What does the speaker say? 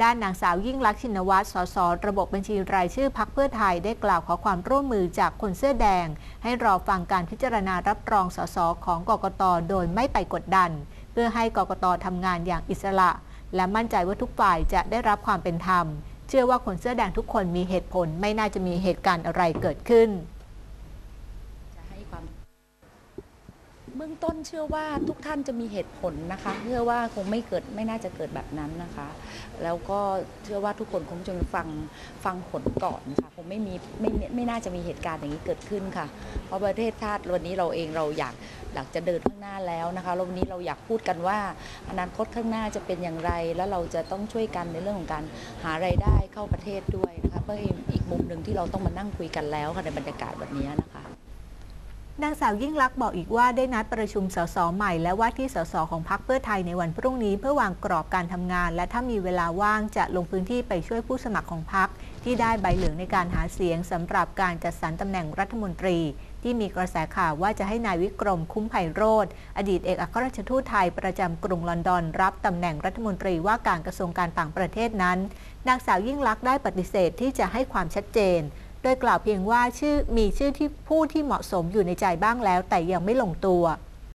ด้านนางสาวยิ่งลักษณ์ชินวัตร สส ระบบบัญชีรายชื่อพักเพื่อไทยได้กล่าวขอความร่วมมือจากคนเสื้อแดง ให้รอฟังการพิจารณารับรองสส ของกกต โดยไม่ไปกดดัน เพื่อให้กกตทำงานอย่างอิสระ และมั่นใจว่าทุกฝ่ายจะได้รับความเป็นธรรม เชื่อว่าคนเสื้อแดงทุกคนมีเหตุผลไม่น่าจะมีเหตุการณ์อะไรเกิดขึ้น จะให้ความ เบื้องต้นเชื่อว่าทุกท่านจะมีเหตุผลนะคะเชื่อว่าคงไม่เกิดไม่น่าจะเกิดแบบนั้นนะคะ แล้วก็เชื่อว่าทุกคนคงจะฟังฟังผลก่อนค่ะคงไม่มีไม่ไม่น่าจะมีเหตุการณ์อย่างนี้เกิดขึ้นค่ะ เพราะประเทศชาติวันนี้เราเองเราอยากอยากจะเดินข้างหน้าแล้วนะคะแล้ววันนี้เราอยากพูดกันว่าอนาคตข้างหน้าจะเป็นอย่างไร แล้วเราจะต้องช่วยกันในเรื่องของการหารายได้เข้าประเทศด้วยนะคะเพื่ออีกมุมหนึ่งที่เราต้องมานั่งคุยกันแล้วค่ะในบรรยากาศแบบนี้นะคะ นางสาวยิ่งลักษณ์บอกอีกว่าได้นัดประชุมสสใหม่ และว่าที่สสของพรรคเพื่อไทยในวันพรุ่งนี้เพื่อวางกรอบการทำงาน และถ้ามีเวลาว่างจะลงพื้นที่ไปช่วยผู้สมัครของพรรคที่ได้ใบเหลืองในการหาเสียงสำหรับการจัดสรรตำแหน่งรัฐมนตรี ที่มีกระแสข่าวว่าจะให้นายวิกรมคุ้มไพโรธอดีตเอกอัครราชทูตไทยประจำกรุงลอนดอน รับตำแหน่งรัฐมนตรีว่าการกระทรวงการต่างประเทศนั้นนางสาวยิ่งลักษณ์ได้ปฏิเสธที่จะให้ความชัดเจน โดยกล่าวเพียงว่าชื่อมีชื่อที่ผู้ที่เหมาะสมอยู่ในใจบ้างแล้ว แต่ยังไม่ลงตัว